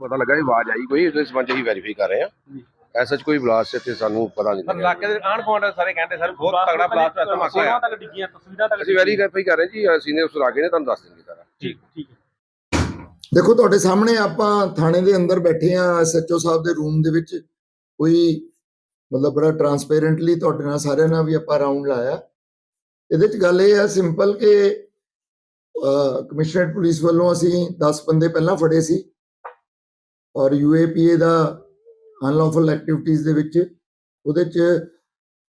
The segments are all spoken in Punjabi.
ਪਤਾ ਲੱਗਾ ਇਹ ਆਵਾਜ਼ ਆਈ ਕੋਈ ਇਸ ਸੰਬੰਧ ਹੀ ਵੈਰੀਫਾਈ ਕਰ ਰਹੇ ਆ ਐਸਾ ਕੋਈ ਬਲਾਸਟ ਇੱਥੇ ਸਾਨੂੰ ਪਤਾ ਨਹੀਂ ਪਰ ਲੱਗਿਆ। ਇਲਾਕੇ ਦੇ ਆਣ ਗੁਆਂਢ ਸਾਰੇ ਕਹਿੰਦੇ ਸਰ ਬਹੁਤ ਤਗੜਾ ਬਲਾਸਟ ਹੋਇਆ ਧਮਾਕਾ ਹੋਇਆ ਤੱਕ ਡਿੱਗੀਆਂ ਤਸਵੀਰਾਂ ਤੱਕ ਅਸੀਂ ਵੈਰੀਫਾਈ ਕਰ ਰਹੇ ਜੀ ਸੀਨੀਅਰ ਅਫਸਰ ਆ ਗਏ ਨੇ ਤੁਹਾਨੂੰ ਦੱਸ ਦੇਣਗੇ ਸਾਰਾ। ਠੀਕ ਠੀਕ ਦੇਖੋ ਤੁਹਾਡੇ ਸਾਹਮਣੇ ਆਪਾਂ ਥਾਣੇ ਦੇ ਅੰਦਰ ਬੈਠੇ ਆ ਐਸਐਚਓ ਸਾਹਿਬ ਦੇ ਰੂਮ ਦੇ ਵਿੱਚ। ਕੋਈ ਮਤਲਬ ਬੜਾ ਟਰਾਂਸਪੇਰੈਂਟਲੀ ਤੁਹਾਡੇ ਨਾਲ ਸਾਰਿਆਂ ਨਾਲ ਵੀ ਆਪਾਂ ਰਾਉਂਡ ਲਾਇਆ। ਇਹਦੇ ਚ ਗੱਲ ਇਹ ਹੈ ਸਿੰਪਲ ਕਿ ਕਮਿਸ਼ਨਰੇਟ ਪੁਲਿਸ ਵੱਲੋਂ ਅਸੀਂ 10 ਬੰਦੇ ਪਹਿਲਾਂ ਫੜੇ ਸੀ। ਔਰ ਯੂਏਪੀਏ ਦਾ ਅਨਲੌਫਲ ਐਕਟੀਵਿਟੀਜ਼ ਦੇ ਵਿੱਚ ਉਹਦੇ ਚ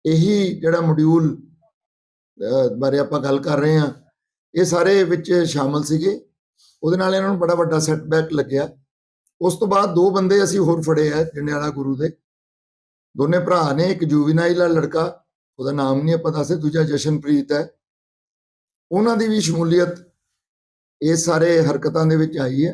ਇਹੀ ਜਿਹੜਾ ਮੋਡਿਊਲ ਬਾਰੇ ਆਪਾਂ ਗੱਲ ਕਰ ਰਹੇ ਹਾਂ, ਇਹ ਸਾਰੇ ਵਿੱਚ ਸ਼ਾਮਲ ਸੀਗੇ। ਉਹਦੇ ਨਾਲ ਇਹਨਾਂ ਨੂੰ ਬੜਾ ਵੱਡਾ ਸੈਟਬੈਕ ਲੱਗਿਆ। ਉਸ ਤੋਂ ਬਾਅਦ ਦੋ ਬੰਦੇ ਅਸੀਂ ਹੋਰ ਫੜੇ ਆ, ਜੰਡਿਆਲਾ ਗੁਰੂ ਦੇ। ਦੋਨੇ ਭਰਾ ਨੇ, ਇੱਕ ਜੂਵੀਨਾਈਲ ਆ ਲੜਕਾ, ਉਹਦਾ ਨਾਮ ਨਹੀਂ ਆਪਾਂ ਦੱਸੇ ਦੂਜਾ ਜਸ਼ਨਪ੍ਰੀਤ ਹੈ। ਉਹਨਾਂ ਦੀ ਵੀ ਸ਼ਮੂਲੀਅਤ ਇਸ ਸਾਰੇ ਹਰਕਤਾਂ ਦੇ ਵਿੱਚ ਆਈ ਹੈ।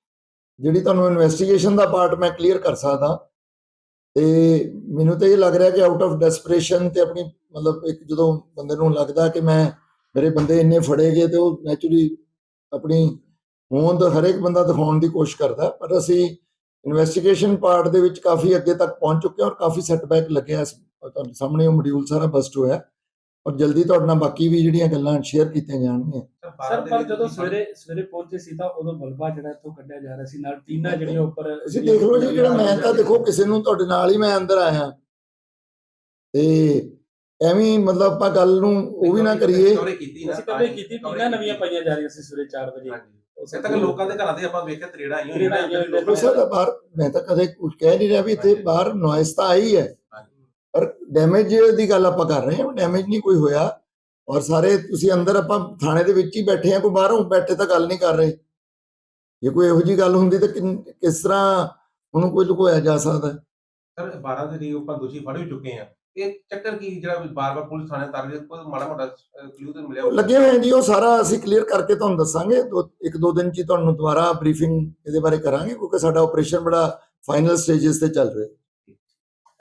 ਜਿਹੜੀ ਤੁਹਾਨੂੰ ਇਨਵੈਸਟੀਗੇਸ਼ਨ ਦਾ ਪਾਰਟ ਮੈਂ ਕਲੀਅਰ ਕਰ ਸਕਦਾ। ਤੇ ਮੈਨੂੰ ਤਾਂ ਇਹ ਲੱਗ ਰਿਹਾ ਕਿ ਆਊਟ ਆਫ ਡੈਸਪਰੇਸ਼ਨ ਤੇ ਆਪਣੀ ਮਤਲਬ ਇੱਕ ਜਦੋਂ ਬੰਦੇ ਨੂੰ ਲੱਗਦਾ ਕਿ ਮੈਂ, ਮੇਰੇ ਬੰਦੇ ਇੰਨੇ ਫੜੇ ਗਏ ਤੇ ਉਹ ਨੈਚੁਰਲੀ ਆਪਣੀ ਹੋਂਦ ਹਰੇਕ ਬੰਦਾ ਦਿਖਾਉਣ ਦੀ ਕੋਸ਼ਿਸ਼ ਕਰਦਾ। ਪਰ ਅਸੀਂ ਇਨਵੈਸਟੀਗੇਸ਼ਨ ਪਾਰਟ ਦੇ ਵਿੱਚ ਕਾਫੀ ਅੱਗੇ ਤੱਕ ਪਹੁੰਚ ਚੁੱਕੇ ਹਾਂ ਔਰ ਕਾਫੀ ਸੈਟਬੈਕ ਲੱਗਿਆ ਤੁਹਾਡੇ ਸਾਹਮਣੇ ਉਹ ਮੋਡਿਊਲ ਸਾਰਾ ਬਸਟ ਹੋਇਆ। ਔਰ ਜਲਦੀ ਤੁਹਾਡੇ ਨਾਲ ਬਾਕੀ ਵੀ ਜਿਹੜੀਆਂ ਗੱਲਾਂ ਸ਼ੇਅਰ ਕੀਤੀਆਂ ਜਾਣਗੀਆਂ। ਸਰ ਪਰ ਜਦੋਂ ਸਵੇਰੇ ਸਵੇਰੇ ਪਹੁੰਚੇ ਸੀ ਤਾਂ ਉਦੋਂ ਮਲਬਾ ਜਿਹੜਾ ਇੱਥੋਂ ਕੱਢਿਆ ਜਾ ਰਿਹਾ ਸੀ ਨਾਲ ਟੀਨਾ ਜਿਹੜੀਆਂ ਉੱਪਰ ਤੁਸੀਂ ਦੇਖ ਲਓ ਜੀ ਜਿਹੜਾ ਮੈਂ ਤਾਂ ਦੇਖੋ ਕਿਸੇ ਨੂੰ ਤੁਹਾਡੇ ਨਾਲ ਹੀ ਮੈਂ ਅੰਦਰ ਆਇਆ। ਤੇ ਐਵੇਂ ਹੀ ਮਤਲਬ ਆਪਾਂ ਗੱਲ ਨੂੰ ਉਹ ਵੀ ਨਾ ਕਰੀਏ। ਕੀਤੀ ਨਾ ਅਸੀਂ ਕਦੇ ਕੀਤੀ ਟੀਨਾ ਨਵੀਆਂ ਪਾਈਆਂ ਜਾ ਰਹੀਆਂ ਸੀ ਸਵੇਰੇ 4 ਵਜੇ। ਉਸੇ ਤੱਕ ਲੋਕਾਂ ਦੇ ਘਰਾਂ ਦੇ ਆਪਾਂ ਵੇਖਿਆ ਤਰੇੜਾ ਆਈਆਂ ਤਰੇੜਾਂ ਆਈਆਂ ਹੋਈਆਂ ਦੇਖੋ ਸਰ ਬਾਹਰ ਮੈਂ ਤਾਂ ਕਦੇ ਕੁਝ ਕਹਿ ਨਹੀਂ ਰਿਹਾ ਵੀ ਇੱਥੇ ਬਾਹਰ ਨੋਇਸ ਤਾਂ ਆਈ ਹੈ। ਪਰ ਡੈਮੇਜ ਦੀ ਗੱਲ ਆਪਾਂ ਕਰ ਰਹੇ ਹਾਂ ਡੈਮੇਜ ਨਹੀਂ ਕੋਈ ਹੋਇਆ। ਔਰ ਸਾਰੇ ਤੁਸੀਂ ਅੰਦਰ ਆਪਾਂ ਥਾਣੇ ਦੇ ਵਿੱਚ ਹੀ ਬੈਠੇ ਆ ਕੋਈ ਬਾਹਰੋਂ ਬੈਠੇ ਤਾਂ ਗੱਲ ਨਹੀਂ ਕਰ ਰਹੇ ਜੇ ਕੋਈ ਇਹੋ ਜੀ ਗੱਲ ਹੁੰਦੀ ਤਾਂ ਕਿਸ ਤਰ੍ਹਾਂ ਉਹਨੂੰ ਕੋਈ ਲੁਕੋਇਆ ਜਾ ਸਕਦਾ? ਸਰ 12 ਦੇ ਲਈ ਆਪਾਂ ਦੋਸ਼ੀ ਫੜ ਵੀ ਚੁੱਕੇ ਆ ਇਹ ਚੱਕਰ ਕੀ ਜਿਹੜਾ ਬਾਰ-ਬਾਰ ਪੁਲਿਸ ਥਾਣੇ ਤੱਕ ਜੇ ਕੋਈ ਮਾੜਾ ਮੋਟਾ ਕਲੂ ਤੇ ਮਿਲਿਆ? ਲੱਗੇ ਹੋਏ ਜੀ ਉਹ ਸਾਰਾ ਅਸੀਂ ਕਲੀਅਰ ਕਰਕੇ ਤੁਹਾਨੂੰ ਦੱਸਾਂਗੇ ਇੱਕ ਦੋ ਦਿਨ ਚ ਤੁਹਾਨੂੰ ਦੁਬਾਰਾ ਬਰੀਫਿੰਗ ਇਹਦੇ ਬਾਰੇ ਕਰਾਂਗੇ ਕਿਉਂਕਿ ਸਾਡਾ ਆਪਰੇਸ਼ਨ ਬੜਾ ਫਾਈਨਲ ਸਟੇजेस ਤੇ ਚੱਲ ਰਿਹਾ ਹੈ